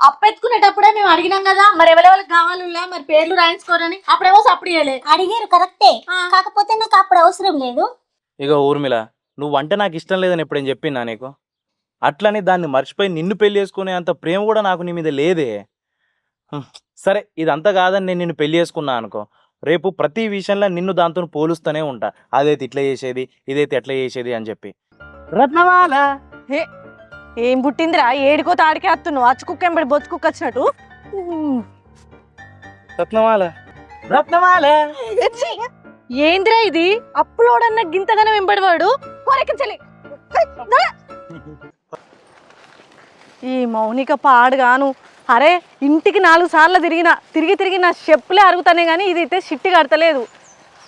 అప్పెత్తుకునేటప్పుడే మేము అడిగినాం కదా మరి ఎవరెవరికి కావాలా మరి పేర్లు రాయించుకోరని. అప్పుడేమో సప్పుడు చేయలే. అడిగారు కరెక్టే. కాకపోతే నాకు అప్పుడు అవసరం లేదు. ఇక ఊర్మిళ నువ్వు అంటే నాకు ఇష్టం లేదని ఎప్పుడేం చెప్పినా నీకు? అట్లని దాన్ని మర్చిపోయి నిన్ను పెళ్ళి చేసుకునే అంత ప్రేమ కూడా నాకు నీ మీద లేదే. సరే ఇదంతా కాదని నేను నిన్ను పెళ్ళి చేసుకున్నా అనుకో. రేపు ప్రతి విషయంలో నిన్ను దాంతో పోలుస్తూనే ఉంటా. అదైతే ఇట్లా చేసేది ఇదైతే ఎట్లా చేసేది అని చెప్పి. రత్నమాల! ఏం పుట్టిందిరా? ఏడికో తాడికే వస్తున్నావు అచ్చు కుక్క ఎంబడి బొచ్చు కుక్క వచ్చినట్టు. రత్నమాల. రత్నమాల. ఏందిరా ఇది? అప్పులోడన్న గింతగానే వెంబడివాడు కోరెక్కించలే ఈ మౌనిక పాడుగాను. అరే ఇంటికి నాలుగు సార్లు తిరిగిన తిరిగి తిరిగి నా చెప్పులే అరుగుతానే కానీ ఇది అయితే షిట్టి కడతలేదు.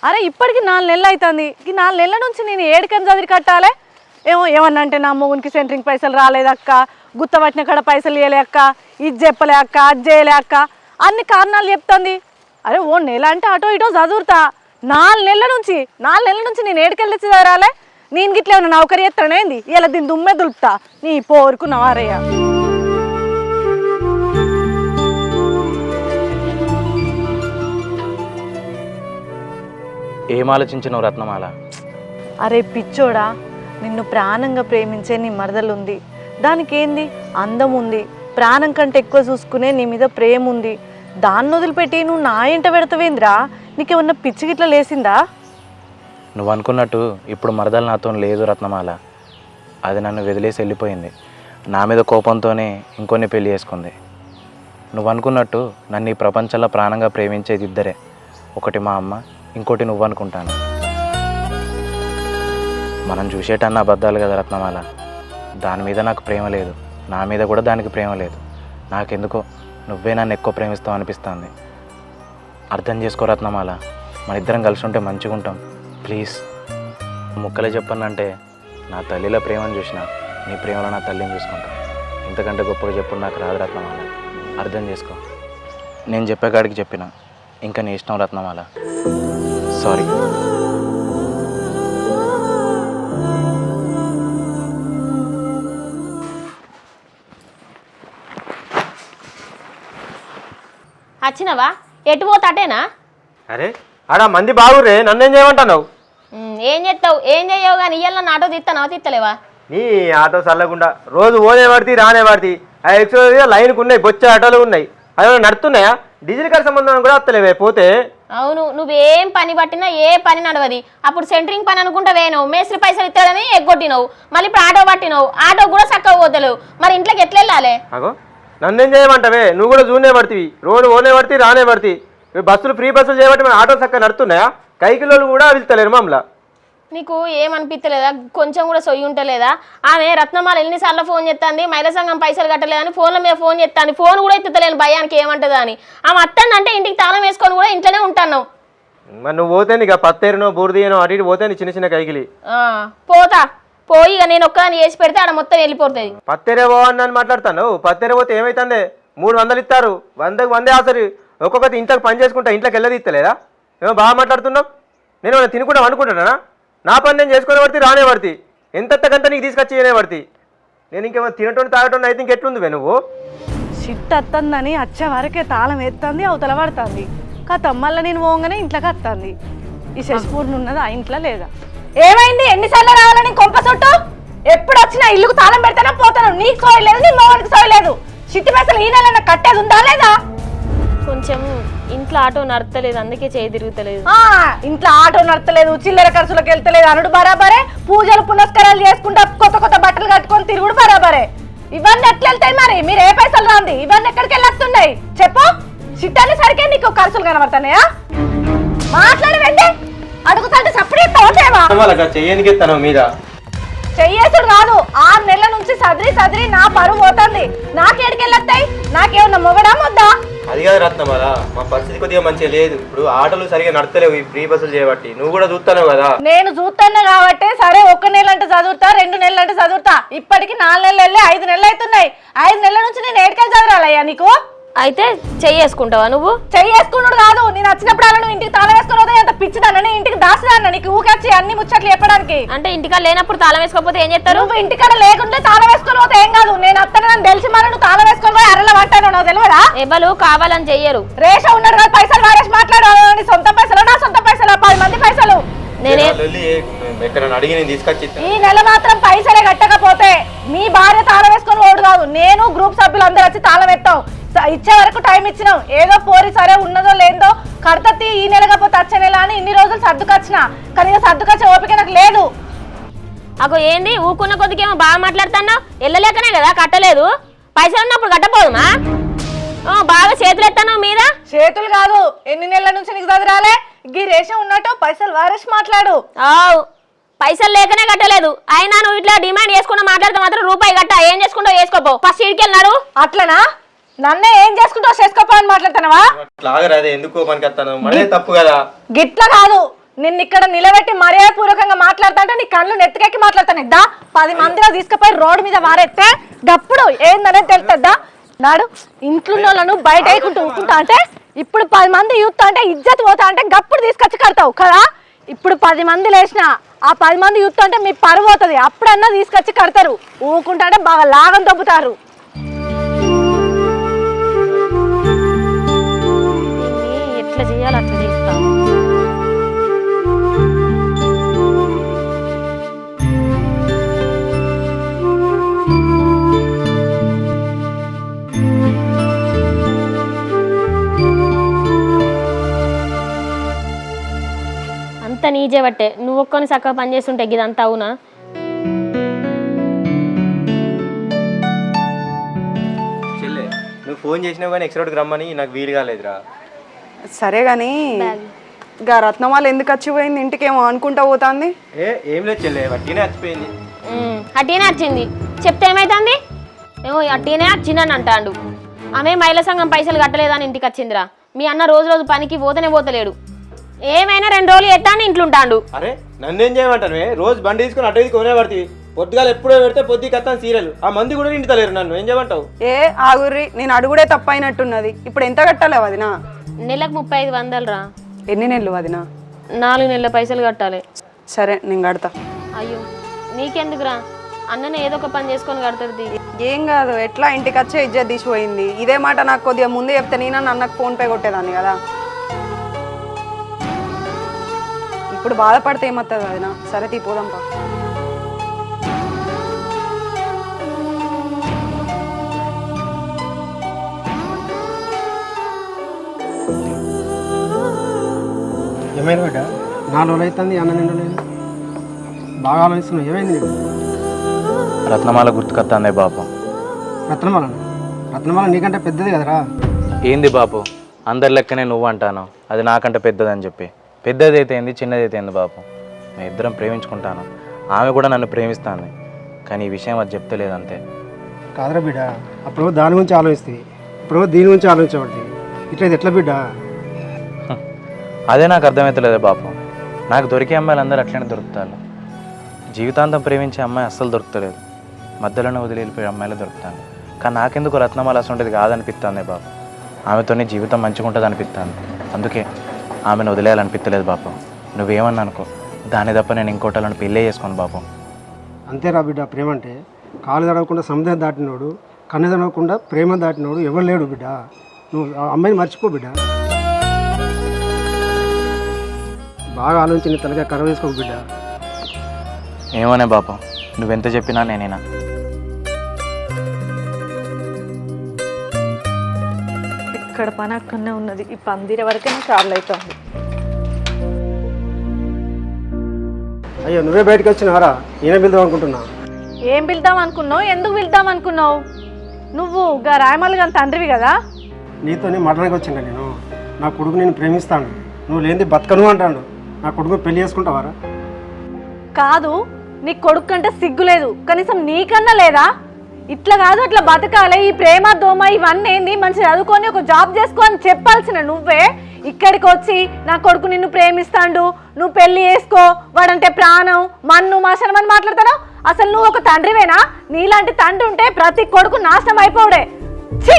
అరే ఇప్పటికి నాలుగు నెలలు అవుతుంది ఈ నాలుగు నెలల నుంచి నేను ఏడికని చదివి కట్టాలి. ఏమో ఏమన్నా అంటే నా మొగునికి సెంటరింగ్ పైసలు రాలేదక్క గుత్త పట్టిన కాడ పైసలు ఇవ్వలే అక్క ఇది చెప్పలే అక్క అది చేయలే అక్క అన్ని కారణాలు చెప్తుంది. అరే ఓ నెల అంటే అటో ఇటో చదువుతా. నాలుగు నెలల నుంచి నాలుగు నెలల నుంచి నేను ఏడుకెళ్ళి చదవరాలే? నేను గిట్ల ఏమన్నా నౌకరీ ఎత్తనేంది ఇలా దీని దుమ్మే దులుపుతా. నీ పోరుకు నవారయ్య ఏం ఆలోచించినావు రత్నమాల? అరే పిచ్చోడా నిన్ను ప్రాణంగా ప్రేమించే నీ మరదలుంది. దానికేంది? అందం ఉంది ప్రాణం కంటే ఎక్కువ చూసుకునే నీ మీద ప్రేమ ఉంది దాన్ని వదిలిపెట్టి నువ్వు నా ఇంట పెడతావేంద్రా? నీకేమన్నా పిచ్చి గిట్ల లేసిందా? నువ్వు అనుకున్నట్టు ఇప్పుడు మరదలు నాతో లేదు రత్నమాల. అది నన్ను వదిలేసి వెళ్ళిపోయింది. నా మీద కోపంతోనే ఇంకొన్ని పెళ్ళి చేసుకుంది. నువ్వు అనుకున్నట్టు నన్ను ఈ ప్రపంచంలో ప్రాణంగా ప్రేమించేది ఇద్దరే. ఒకటి మా అమ్మ ఇంకోటి నువ్వు అనుకుంటాను మనం చూసేటన్న అబద్ధాలు కదా రత్నమాల. దాని మీద నాకు ప్రేమ లేదు. నా మీద కూడా దానికి ప్రేమ లేదు. నాకెందుకో నువ్వే నన్ను ఎక్కువ ప్రేమిస్తావు అనిపిస్తుంది. అర్థం చేసుకో రత్నమాల. మన ఇద్దరం కలిసి ఉంటే మంచిగా ఉంటాం. ప్లీజ్. ముక్కలే చెప్పనంటే నా తల్లిలో ప్రేమను చూసిన నీ ప్రేమలో నా తల్లిని చూసుకుంటా. ఇంతకంటే గొప్పగా చెప్పుడు నాకు రాదు రత్నమాల. అర్థం చేసుకో. నేను చెప్పే కాడికి చెప్పిన. ఇంకా నీ ఇష్టం రత్నమాల. సారీ వచ్చినవా? ఎటు పోతాటేనా? అరే ఆడ మంది బాగుర్రే నన్నేం చేయమంటున్నావు ఏం చేస్తావు? ఏం చేయవు కానీ ఇయ్యాల నాటో తీస్తానవా తీస్తలేవా నీ ఆటో చల్లకుండా రోజు ఓనే పడితే రానే పడితే. ఆ ఎక్స్ట్రా లైన్కి ఉన్నాయి బొచ్చ ఆటోలు ఉన్నాయి. అవి నడుతున్నాయా? డీజిల్ కార్ సంబంధం కూడా వస్తలేవే పోతే? అవును నువ్వేం పని పట్టినా ఏ పని నడవది. అప్పుడు సెంటరింగ్ పని అనుకుంటా వేయనవు మేస్త్రి పైసలు ఇస్తాడని ఎగ్గొట్టినవు. మళ్ళీ ఇప్పుడు ఆటో పట్టినవు ఆటో కూడా చక్కగా పోతలేవు. మరి ఇంట్లోకి ఎట్లా వెళ్ళాలి? అగో నన్నేం చేయమంటావే? నువ్వు కూడా జూనే పడితివి. రోజు ఓనే పడితే రానే పడితే. బస్సులు ఫ్రీ బస్సులు చేయబట్టి మన ఆటో చక్కగా నడుతున్నాయా? కైకిలోలు కూడా వెళ్తలేరు మామూలు. నీకు ఏమనిపించలేదా కొంచెం కూడా సొయ్యి ఉంటలేదా? ఆమె రత్నమాల ఎన్నిసార్లు ఫోన్ చేస్తుంది మహిళా సంఘం పైసలు కట్టలేదని ఫోన్ల మీద ఫోన్ చేస్తాను ఫోన్ కూడా ఎత్తుతలేను భయానికి ఏమంటదా అని. ఆమె అంటే ఇంటికి తాళం వేసుకొని కూడా ఇంట్లోనే ఉంటాను నువ్వు పోతే ఇక పత్తేరునో బూరదీయనో అటు ఇటు పోతే చిన్న చిన్న కైకిలి. పోతా. పోయి ఇక నేను ఒక్కదాన్ని చేసి పెడితే ఆడ మొత్తం వెళ్ళిపోతుంది. పత్తేరే పోవని అని మాట్లాడతాను పత్తేరే పోతే ఏమైతుంది? మూడు వందలు ఇస్తారు. వందకు వందే ఆసరి. ఒక్కొక్కటి ఇంట్లోకి పని చేసుకుంటా ఇంట్లోకి వెళ్ళది ఇస్తలేదా ఏమో బాగా మాట్లాడుతున్నావు? నేను ఏమైనా తినుకుంటా అనుకుంటానా నా పని నేను చేసుకునే పడితే రానే పడితే ఎంత గంట నీకు తీసుకొచ్చి చేయనే పడితే నేను ఇంకేమైనా తినటం తాగటం అయితే ఇంకెట్లుంది నువ్వు? షిట్ వస్తుందని వచ్చే వరకే తాళం ఎత్తుంది అవతల పడుతుంది. కథ మళ్ళీ నేను పోగానే ఇంట్లోకి వస్తుంది ఈ శశిపూర్ణ ఉన్నది ఆ ఇంట్లో లేదా? ఏమైంది? ఎన్నిసార్లు రావాలని కొంప చుట్టూ? ఎప్పుడు వచ్చినా ఇల్లుకు తాళం పెడతానా పోతాను. నీకు సోయలేదు నీ మోహన్కి సోయలేదు చిట్టి పైసలు ఈ నెల కట్టేది ఉందా లేదా? కొంచెం ఇంట్లో ఆటో నడతలేదు అందుకే చేయి తిరుగుతలేదు. ఆ ఇంట్లో ఆటో నడతలేదు చిల్లర ఖర్చులకు వెళ్తలేదు అనుడు బరాబరే పూజలు పునస్కారాలు చేసుకుంటా కొత్త కొత్త బట్టలు కట్టుకొని తిరుగుడు బరాబరే. ఇవన్నీ ఎట్లా వెళ్తాయి మరి? మీరు ఏ పైసలు రాంది? ఇవన్నీ ఎక్కడికి వెళ్ళొస్తున్నాయి చెప్పు. చిట్టాన్ని సరికే నీకు ఖర్చులు కనబడుతున్నాయా మాట్లాడవండి. అడుగుతాంటే సపరేట్ తోటేవా? వాళ్ళకి చెయ్యనికి తన మీద. చెయ్యేసుడు కాదు ఆరు నెలల నుంచి సదిరి సదిరి నా పరువు పోతుంది. నాకేడికి వెళ్ళొస్తాయి నాకేమన్నా మొగడా మొద్దా? అది కాదు రత్నమాల మా పరిస్థితి కొద్దిగా మంచిగా లేదు. ఇప్పుడు ఆటోలు సరిగా నడతలేవు ఈ ఫ్రీ బస్సులు చేయబట్టి. నువ్వు కూడా చూస్తున్నావు కదా? నేను చూస్తున్నా కాబట్టి సరే ఒక నెల అంటే చదువుతా రెండు నెలలు అంటే చదువుతా. ఇప్పటికి నాలుగు నెలలు వెళ్ళి ఐదు నెలలు అవుతున్నాయి. ఐదు నెలల నుంచి నేను ఏడుకెళ్ళి చదవాలయ్యా నీకు? అయితే చెయ్యేసుకుంటావా నువ్వు? చెయ్యేసుకున్నాడు కాదు. నేను వచ్చినప్పుడు అలా నువ్వు ఇంటికి తాళం వేసుకుని ఎంత పిచ్చిదాన్ని? ఇంటికి దాసిదాన్న. నీకు ఊకొచ్చి అన్ని ముచ్చట్లు చెప్పడానికి. అంటే ఇంటికాడ లేనప్పుడు తాళం వేసుకోకపోతే ఏం చేస్తారు? నువ్వు ఇంటికాడ లేకుండా తాళం వేసుకొని పోతే ఏం కాదు. నేను అత్తను నన్ను తెలిసి మరి నువ్వు తాళం వేసుకొని పోయి అరల పట్టాను. నాకు తెలియదా ఎవరు కావాలని చెయ్యరు. రేష ఉన్నాడు కదా పైసలు వాడేసి మాట్లాడు నీ సొంత పైసలు. నా సొంత పైసలు? పది మంది పైసలు. నేనే. ఈ నెల మాత్రం పైసలే కట్టకపోతే మీ భార్య తాళం వేసుకొని ఓడు కాదు. నేను గ్రూప్ సభ్యులు అందరూ వచ్చి తాళం ఎత్తాం. ఇచ్చే వరకు టైం ఇచ్చినాం. ఏదో పోరి సరే ఉన్నదో లేదో కడతతి ఈ నెల కాకపోతే వచ్చే నెల అని ఇన్ని రోజులు సర్దుకొచ్చిన. కానీ ఇక సర్దుకొచ్చే ఓపిక నాకు లేదు. అగో ఏంది? ఊకున్న కొద్దికేమో బాగా మాట్లాడుతున్నావు? వెళ్ళలేకనే కదా కట్టలేదు. పైసలు ఉన్నప్పుడు కట్టపోదుమా? బాగా చేతులు ఎత్తాను మీద? చేతులు కాదు. ఎన్ని నెలల నుంచి నీకు చదిరాలే గీ రేషం ఉన్నట్టు పైసలు వారేసి మాట్లాడు. ఆవ్, పైసలు లేకనే కట్టలేదు. అయినా నువ్వు ఇట్లా డిమాండ్ చేసుకుంటూ మాట్లాడితే మాత్రం రూపాయి కట్ట. ఏం చేసుకుంటావు? వేసుకోపో. ఫస్ట్ ఇడికి వెళ్ళినారు అట్లనా? నన్నే ఏం చేసుకుంటావు చేసుకోపో అని మాట్లాడుతున్నావా? అదే ఎందుకో తప్పు కదా. గిట్ల కాదు. నిన్ను ఇక్కడ నిలబెట్టి మర్యాదపూర్వకంగా మాట్లాడతాంటే నీ కళ్ళు నెత్తికెక్కి మాట్లాడతాను. దా పది మందిలో తీసుకుపోయి రోడ్డు మీద వారెత్తే గప్పుడు ఏందనేది తెలుస్తుందా నాడు ఇంట్లో వాళ్ళను బయట వేయకుంటూ ఊకుంటా అంటే ఇప్పుడు పది మంది యూత్ అంటే ఇజ్జత్ పోతా అంటే గప్పుడు తీసుకొచ్చి కడతావు కదా? ఇప్పుడు పది మంది లేచిన ఆ పది మంది యూత్ అంటే మీ పరువు పోతుంది. అప్పుడన్నా తీసుకొచ్చి కడతారు. ఊకుంటా అంటే బాగా లాగం దొబ్బుతారు బట్టే నువ్వు ఒక్కని చక్కగా పని చేస్తుంటే ఇదంతా అవునా? చెల్లె నువ్వు ఫోన్ చేసినావు కానీ ఎక్స్ట్రోడ్కి రమ్మని నాకు వీలు కాలేదురా. సరే గాని గా రత్నమాల ఎందుకు వచ్చిపోయింది ఇంటికేమో అనుకుంటా పోతాంది. ఏ ఏం లేదు చెల్లె వట్టినే వచ్చిపోయింది ఉమ్, అట్టినే వచ్చింది చెప్తే ఏమైతుంది? ఏమో అట్టినే వచ్చిందని అంటాడు. ఆమె మహిళా సంఘం పైసలు కట్టలేదని ఇంటికి వచ్చిందిరా. మీ అన్న రోజు రోజు పనికి పోతనే పోతలేడు. ఏమైనా రెండు రోజులు ఎత్తాను ఇంట్లో ఉంటాడు? అరే నన్నేం చేయమంటాను రోజు బండి తీసుకుని అటు ఇది కొనే పడుతుంది పొద్దుగాల ఎప్పుడో పెడితే పొద్దు కత్తాను సీరియల్. ఆ మంది కూడా నిండుతలేరు నన్ను. ఏం చేయమంటావు? ఏ ఆగుర్రి నేను అడుగుడే తప్పైనట్టున్నది. ఇప్పుడు ఎంత కట్టాలి వదినా? నెలకు ముప్పై ఐదు వందలు రా. ఎన్ని నెలలు వదినా? నాలుగు నెలల పైసలు కట్టాలి. సరే నేను కడతా. అయ్యో నీకెందుకురా అన్ననే ఏదో ఒక పని చేసుకొని కడతాడు ఏం కాదు ఎట్లా ఇంటికి వచ్చే ఇజ్జత్ తీసిపోయింది? ఇదే మాట నాకు కొద్దిగా ముందే చెప్తే నేను అన్నకు ఫోన్ పే కొట్టేదాన్ని కదా. ఇప్పుడు బాధపడితే ఏమవుతుంది వదినా? సరే తీపోదాం పా. ఏమైంది బిడ్డ? నాలుగు రోజులు అవుతుంది అన్న నిండు లేదు. బాగా ఆలోచిస్తున్నావు ఏమైంది నీకు? రత్నమాల గుర్తుకొస్తుందే బాపు. రత్నమాల? రత్నమాల నీకంటే పెద్దది కదరా? ఏంది బాపు? అందరి లెక్కనే నువ్వు అంటాను? అది నాకంటే పెద్దదని చెప్పి. పెద్దది అయితే ఏంది చిన్నది అయితే ఏంది బాపు? మేము ఇద్దరం ప్రేమించుకుంటాను. ఆమె కూడా నన్ను ప్రేమిస్తాను కానీ ఈ విషయం అది చెప్తలేదు అంతే కాదురా బిడ్డ అప్పుడు దాని గురించి ఆలోచిస్తుంది ఇప్పుడు దీని గురించి ఆలోచించబడుతుంది ఇట్లా ఎట్లా బిడ్డ? అదే నాకు అర్థమవుతలేదే బాపు. నాకు దొరికే అమ్మాయిలు అందరూ అట్లనే దొరుకుతారు. జీవితాంతం ప్రేమించే అమ్మాయి అస్సలు దొరుకుతలేదు. మధ్యలోనే వదిలి వెళ్ళిపోయే అమ్మాయిలు దొరుకుతాను కానీ నాకెందుకు రత్నమాల అసలు కాదనిపిస్తుంది బాపు. ఆమెతోనే జీవితం మంచిగా ఉంటుంది అనిపిస్తుంది అందుకే ఆమెను వదిలేయాలనిపిస్తలేదు బాపు. నువ్వేమన్నా అనుకో. దాని తప్ప నేను ఇంకోటాలను పెళ్ళే చేసుకోను బాపు. అంతేరా బిడ్డ ప్రేమ అంటే కాలు తడవకుండా సముద్రం దాటినోడు కన్ను తడవకుండా ప్రేమ దాటినోడు ఎవరు లేడు బిడ్డ. నువ్వు ఆ అమ్మాయిని మర్చిపో బిడ్డ. బాగా ఆలోచించి నీ తలగా కరవ వేసుకో బిడ్డ. ఏమోనే బాపు. నువ్వెంత చెప్పినా నేనేనా? ఇక్కడ పని అక్కడనే ఉన్నది. ఈ పందిర వరకే ట్రావెల్ అవుతుంది అయ్యో నువ్వే బయటకు వచ్చినారా ఈయన పిలుదాం అనుకుంటున్నా. ఏం పిలుద్దాం అనుకున్నావు? ఎందుకు పిలుద్దాం అనుకున్నావు? నువ్వు గా రాయమల్ గారి తండ్రివి కదా? నీతోనే మాట్లాడడానికి వచ్చిండ నేను? నా కొడుకు నేను ప్రేమిస్తాను నువ్వు లేనిది బతకను అంటాడు. నా కొడుకు పెళ్ళి చేసుకుంటావారా? కాదు నీ కొడుకు కంటే సిగ్గు లేదు. కనీసం నీకన్నా లేదా? ఇట్లా కాదు అట్లా బతకాలి. ఈ ప్రేమ దోమ ఇవన్నీ ఏంది? మంచి చదువుకొని ఒక జాబ్ చేసుకో అని చెప్పాల్సిన నువ్వే ఇక్కడికి వచ్చి నా కొడుకు నిన్ను ప్రేమిస్తాడు నువ్వు పెళ్ళి చేసుకో వాడంటే ప్రాణం మన్ను మాసనం అని మాట్లాడతావు అసలు నువ్వు ఒక తండ్రివేనా? నీలాంటి తండ్రి ఉంటే ప్రతి కొడుకు నాశనం అయిపోవడే. ఛీ!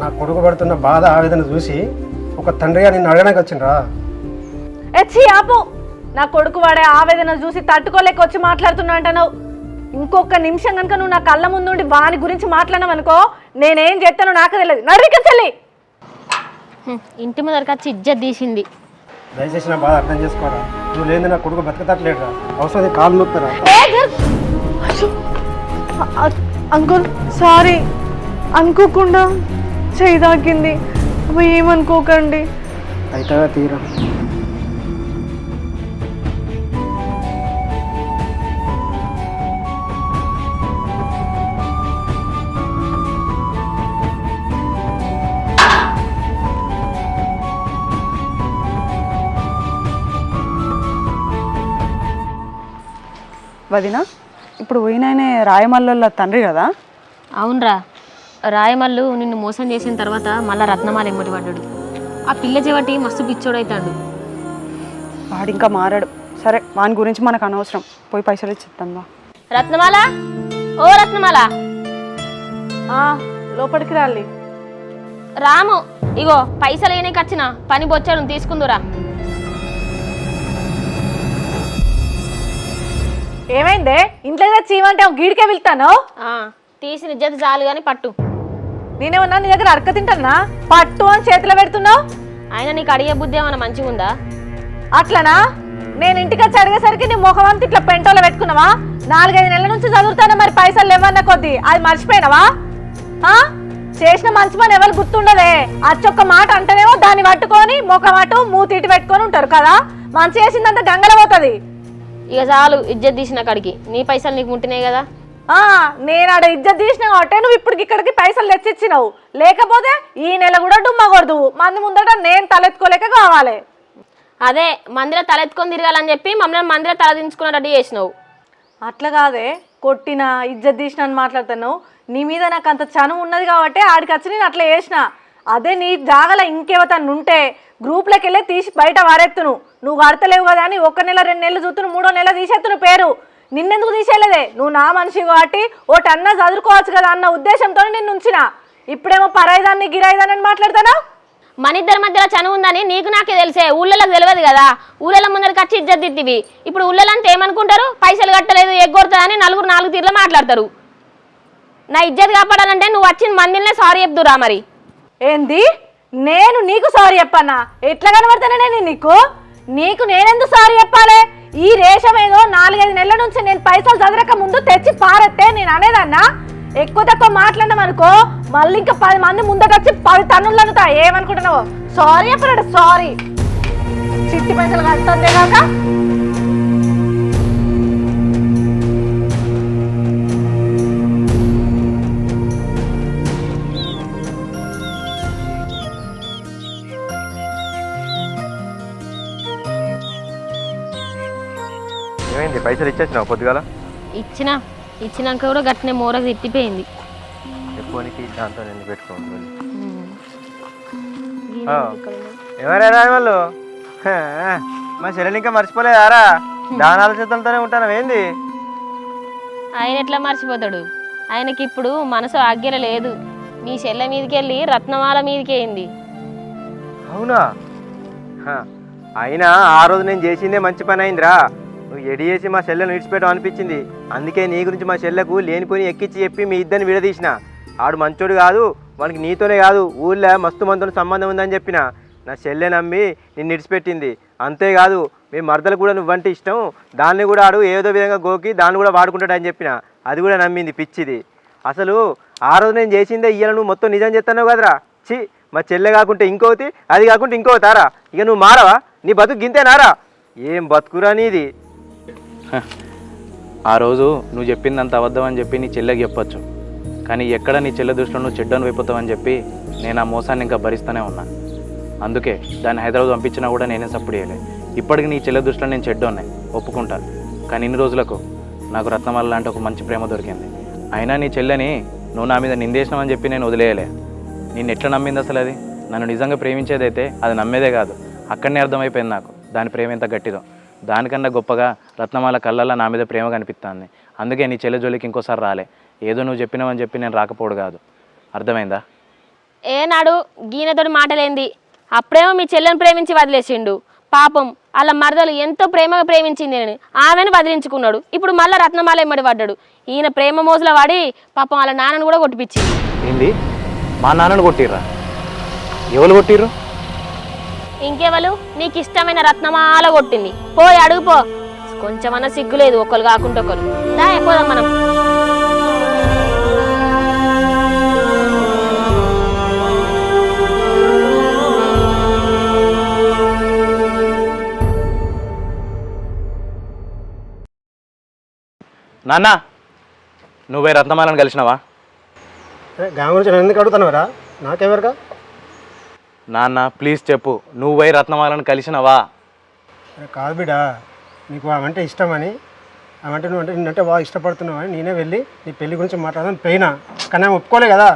నా కొడుకు పడుతున్న బాధ ఆవేదన చూసి ఒక తండ్రిగా నిన్ను అడగడానికి వచ్చిండ్రా? ఎచ్చి ఆపు! నా కొడుకు వాడే ఆవేదన చూసి తట్టుకోలేక వచ్చి మాట్లాడుతున్నా అంటున్నావు. ఇంకొక నిమిషం కనుక నువ్వు నా కళ్ళ ముందుండి వాని గురించి మాట్లాడినావు అనుకో నేనేం చేస్తానో నాకు తెలియదు. నడిక చెల్లి హ్మ్, ఇంటి ముందరికి వచ్చి ఇజ్జత్ తీసింది. దయచేసి నా బాధ అర్థం చేసుకోరా? నువ్వు లేదు నా కొడుకు బతకతట్లేడురా. అవసరం కాలు నొప్పిరా అంకుల్ సారీ. అనుకోకుండా చేయి తాకింది. అవి ఏమనుకోకండి. అయితే తీరా. వదిన ఇప్పుడు పోయినాయనే రాయమల్ల తండ్రి కదా? అవునరా. రాయమల్లు నిన్ను మోసం చేసిన తర్వాత మళ్ళా రత్నమాల ఎమ్మటి పడ్డాడు. ఆ పిల్ల చెవటి మస్తు పిచ్చోడైతాడు. వాడు ఇంకా మారాడు. సరే వాని గురించి మనకు అనవసరం. పోయి పైసలు ఇచ్చిద్దాం బా రత్నమాల? ఓ రత్నమాల. ఆ, లోపలికి రాలి. రాము ఇగో పైసలు ఏనేకి వచ్చిన పని బొచ్చాడు తీసుకుందురా. ఏమైందే? ఇంట్లో ఏదో చీమంటే గీడికే వెళ్తాను ఆ, తీసిన ఇజ్జత్ చాలు కానీ పట్టు. నేనేమన్నా నీ దగ్గర అరక తింటానా? పట్టు అని చేతిలో పెడుతున్నావు? ఆయన నీకు అడిగే బుద్ధి ఏమైనా మంచిగా ఉందా? అట్లనా? నేను ఇంటికి వచ్చి అడిగేసరికి నీ ముఖం అంతా ఇట్లా పెంటోలో పెట్టుకున్నావా? నాలుగైదు నెలల నుంచి చదువుతానే మరి పైసలు లేవన్న కొద్ది? అది మర్చిపోయినావా? ఆ? చేసిన మంచి పని ఎవరు గుర్తుండదే. అచ్చొక్క మాట అంటేనేమో దాన్ని పట్టుకొని ముఖం అటు మూతి ఇటు పెట్టుకొని ఉంటారు కదా? మంచి చేసిందంతా గంగల పోతుంది. ఇక చాలు ఇజ్జత్ తీసిన కాడికి. నీ పైసలు నీకు ముట్టినాయి కదా. ఆ నేను ఆడ ఇజ్జత్ తీసిన కాబట్టి నువ్వు ఇప్పుడు ఇక్కడికి పైసలు తెచ్చిచ్చినావు. లేకపోతే ఈ నెల కూడా డుమ్మకూడదు మంది ముందట నేను తలెత్తుకోలేక కావాలి. అదే మందిర తలెత్తుకొని తిరగాలని చెప్పి మమ్మల్ని మందిర తల దించుకున్నట్టు చేసినావు. అట్లా కాదే కొట్టిన ఇజ్జత్ తీసిన అని మాట్లాడుతున్నావు. నీ మీద నాకు అంత చనువు ఉన్నది కాబట్టి ఆడికి వచ్చి నేను అట్లా చేసిన. అదే నీ జాగల ఇంకేవతను ఉంటే గ్రూప్లోకి వెళ్ళి తీసి బయట వారెత్తును. నువ్వు కడతలేవు కదా అని ఒక నెల రెండు నెలలు చూస్తును మూడో నెల తీసేత్తును పేరు. నిన్నెందుకు తీసేయలేదే? నువ్వు నా మనిషి కాబట్టి ఒకటి అన్న చదువుకోవచ్చు కదా అన్న ఉద్దేశంతో నిన్ను ఉంచిన. ఇప్పుడేమో పరాయిదాన్ని గిరాయిదాన్ని అని మాట్లాడతానా మన ఇద్దరి మధ్యలో చనువు ఉందని నీకు నాకే తెలిసే. ఊళ్ళలోకి తెలియదు కదా. ఊళ్ళలో ముందరికి వచ్చి ఇజ్జత్ ఇప్పుడు ఇప్పుడు అంటే ఏమనుకుంటారు? పైసలు కట్టలేదు ఎగ్గొడతాదని నలుగురు నాలుగు తీర్లు మాట్లాడతారు. నా ఇజ్జత్ కాపాడాలంటే నువ్వు వచ్చిన మందినే సారీ చెప్దురా మరి. ఏంది? నేను నీకు సారీ చెప్పన్నా ఎట్లా కనబడతానే నేను నీకు? నీకు నేనెందుకు సారీ చెప్పాలి? ఈ రేషం ఏదో నాలుగైదు నెలల నుంచి నేను పైసలు చదరక ముందు తెచ్చి పారెత్తే నేను అనేదన్నా? ఎక్కువ తక్కువ మాట్లాడినాం అనుకో మళ్ళీ ఇంకా పది మంది ముందట వచ్చి పది టన్నులు అనుతా ఏమనుకుంటున్నావు? సారీ చెప్పాడు సారీ. చిట్టి పైసలు కడుతుందే కాక పైసలు ఇచ్చేసినావు పొద్దుగాల ఇచ్చిన ఇచ్చినాక కూడా గట్టినే మోరకు తిట్టిపోయింది. ఎక్కువనికి దాంతో నేను పెట్టుకోండి ఎవరే రాయవాళ్ళు మా చెల్లెలు ఇంకా మర్చిపోలేదారా? దానాల చేతులతోనే ఉంటాను ఏంది? ఆయన ఎట్లా మర్చిపోతాడు? ఆయనకి ఇప్పుడు మనసు ఆజ్ఞల లేదు. మీ చెల్లె మీదకి వెళ్ళి రత్నమాల మీదకి అయింది. అవునా? హ, అయినా ఆ రోజు నేను చేసిందే మంచి పని అయిందిరా. నువ్వు ఎడియేసి మా చెల్లెను విడిచిపెట్టం అనిపించింది. అందుకే నీ గురించి మా చెల్లెకు లేనిపోయి ఎక్కించి చెప్పి మీ ఇద్దరిని విడదీసిన. ఆడు మంచోడు కాదు వానికి నీతోనే కాదు ఊళ్ళో మస్తు మందితో సంబంధం ఉందని చెప్పిన. నా చెల్లె నమ్మి నిన్ను విడిచిపెట్టింది. అంతేకాదు మీ మరదలు కూడా నువ్వంటే ఇష్టం. దాన్ని కూడా ఆడు ఏదో విధంగా గోకి దాన్ని కూడా వాడుకుంటాడు అని చెప్పిన. అది కూడా నమ్మింది పిచ్చిది. అసలు ఆ రోజు నేను చేసిందే ఇయ్యాల నువ్వు మొత్తం నిజం చేస్తున్నావు కదరా? చి మా చెల్లె కాకుంటే ఇంకోతి అది కాకుంటే ఇంకోతారా ఇక నువ్వు మారవా? నీ బతుకు గింతేనారా? ఏం బతుకురా నీది? ఆ రోజు నువ్వు చెప్పిందంత అబద్ధం అని చెప్పి నీ చెల్లెకి చెప్పొచ్చు. కానీ ఎక్కడ నీ చెల్లె దృష్టిలో నువ్వు చెడ్డను అయిపోతావని చెప్పి నేను ఆ మోసాన్ని ఇంకా భరిస్తూనే ఉన్నా. అందుకే దాన్ని హైదరాబాద్ పంపించినా కూడా నేనే సపోర్ట్ చేయలే. ఇప్పటికి నీ చెల్లె దృష్టిలో నేను చెడ్డోనే ఒప్పుకుంటాను కానీ ఇన్ని రోజులకు నాకు రత్నమాల లాంటి ఒక మంచి ప్రేమ దొరికింది. అయినా నీ చెల్లెని నువ్వు నా మీద నిందేసినావని చెప్పి నేను వదిలేయలే. నేను ఎట్లా నమ్మింది అసలు అది? నన్ను నిజంగా ప్రేమించేదైతే అది నమ్మేదే కాదు. అక్కడనే అర్థమైపోయింది నాకు. దాని ప్రేమ ఎంత గట్టిదో. దానికన్నా గొప్పగా రత్నమాల కళ్ళల్లో నా మీద ప్రేమ కనిపిస్తుంది అందుకే నీ చెల్లె జోలికి ఇంకోసారి రాలే. ఏదో నువ్వు చెప్పినావని చెప్పి నేను రాకపోడు కాదు. అర్థమైందా? ఏనాడు గీనతోటి మాటలేంది? అప్పుడేమో మీ చెల్లెని ప్రేమించి వదిలేసిండు. పాపం వాళ్ళ మరదలు ఎంతో ప్రేమగా ప్రేమించింది నేను ఆమెను వదిలించుకున్నాడు. ఇప్పుడు మళ్ళీ రత్నమాల ఎమ్మడి పడ్డాడు. ఈయన ప్రేమ మోసలో పడి పాపం వాళ్ళ నాన్నను కూడా కొట్టిపించింది ఏంది? మా నాన్నను కొట్టిర్రా? ఎవరు కొట్టిర్రు? ఇంకెవలు? నీకు ఇష్టమైన రత్నమాల కొట్టింది. పోయి అడుగు పో కొంచెమన్నా సిగ్గు లేదు ఒకరు కాకుండా ఒకరు దా పోదాం మనం. నాన్న నువ్వే రత్నమాలను కలిసినావా? గామ గురించి ఎందుకు అడుగుతున్నావురా నాకెవరుగా? నాన్న ప్లీజ్ చెప్పు. నువ్వే రత్నమాలను కలిసినావా? కాదు బిడ్డ. నీకు ఆమంటే ఇష్టమని. ఆమంటే నువ్వు అంటే నిన్నంటే బాగా ఇష్టపడుతున్నావు అని నేనే వెళ్ళి నీ పెళ్ళి గురించి మాట్లాడదాం పోయినా. కానీ ఆమె ఒప్పుకోలే కదా.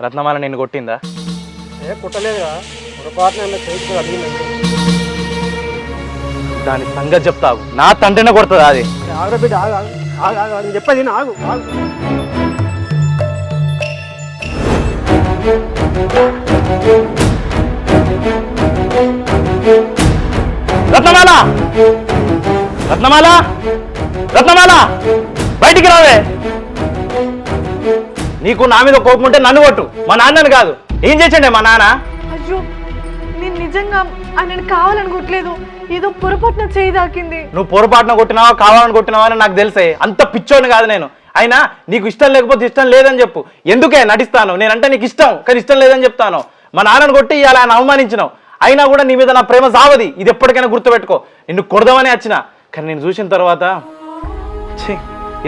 రత్నమాల నిన్ను కొట్టిందా? ఏ కుట్టలేదుగా. దాని సంగతి చెప్తావు. నా తండ్రినే కొడుతుంది అది? అరే ఆగురా బిడ్డ ఆగు ఆగు ఆగు ఆగు నేను చెప్పేది ఆగు ఆగు. రత్నమాల! రత్నమాల! రత్నమాల! బయటికి రావే! నీకు నా మీద కోపం ఉంటే నన్ను కొట్టు. మా నాన్నని కాదు. ఏం చేసిండే మా నాన్న? అయ్యో నేను నిజంగా ఆయనను కావాలనుకోవట్లేదు ఏదో పొరపాటున చేయి దాకింది. నువ్వు పొరపాటున కొట్టినావా కావాలని కొట్టినావా అని నాకు తెలిసే. అంత పిచ్చోని కాదు నేను. అయినా నీకు ఇష్టం లేకపోతే ఇష్టం లేదని చెప్పు. ఎందుకే నటిస్తాను? నేనంటే నీకు ఇష్టం కానీ ఇష్టం లేదని చెప్తాను. మా నాన్నని కొట్టి ఇవాళ ఆయన అవమానించినావు. అయినా కూడా నీ మీద నా ప్రేమ సావది ఇది ఎప్పటికైనా గుర్తుపెట్టుకో. నిన్ను కొడదామని వచ్చిన కానీ నేను చూసిన తర్వాత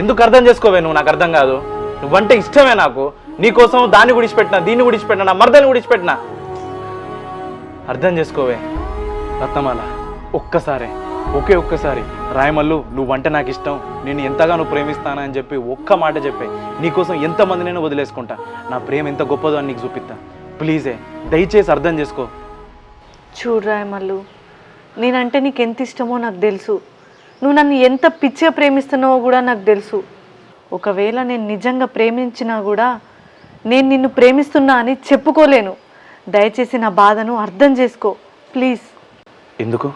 ఎందుకు అర్థం చేసుకోవే నువ్వు? నాకు అర్థం కాదు. నువ్వంటే ఇష్టమే నాకు. నీకోసం దాన్ని గుడిచిపెట్టినా దీన్ని గుడిచిపెట్టినా నా మర్దని గుడిచిపెట్టినా. అర్థం చేసుకోవే. రత్నమాల ఒక్కసారే ఒకే ఒక్కసారి. రాయమల్లు నువ్వంటే నాకు ఇష్టం. నేను ఎంతగానో ప్రేమిస్తానని చెప్పి ఒక్క మాట చెప్పే. నీకోసం ఎంతమంది నేను వదిలేసుకుంటా. నా ప్రేమ ఎంత గొప్పదో అని నీకు చూపిస్తా. ప్లీజే దయచేసి అర్థం చేసుకో. చూడరాయ్ మల్లు నేనంటే నీకు ఎంత ఇష్టమో నాకు తెలుసు. నువ్వు నన్ను ఎంత పిచ్చిగా ప్రేమిస్తున్నావో కూడా నాకు తెలుసు. ఒకవేళ నేను నిజంగా ప్రేమించినా కూడా నేను నిన్ను ప్రేమిస్తున్నా అని చెప్పుకోలేను. దయచేసి నా బాధను అర్థం చేసుకో ప్లీజ్. ఎందుకు?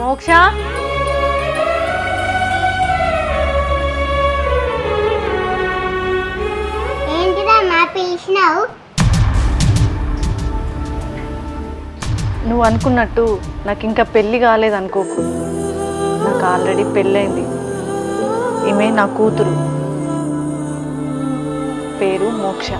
మోక్ష? మా నువ్వు అనుకున్నట్టు నాకు ఇంకా పెళ్ళి కాలేదు అనుకోకు నాకు ఆల్రెడీ పెళ్ళైంది. ఈమె నా కూతురు. పేరు మోక్ష.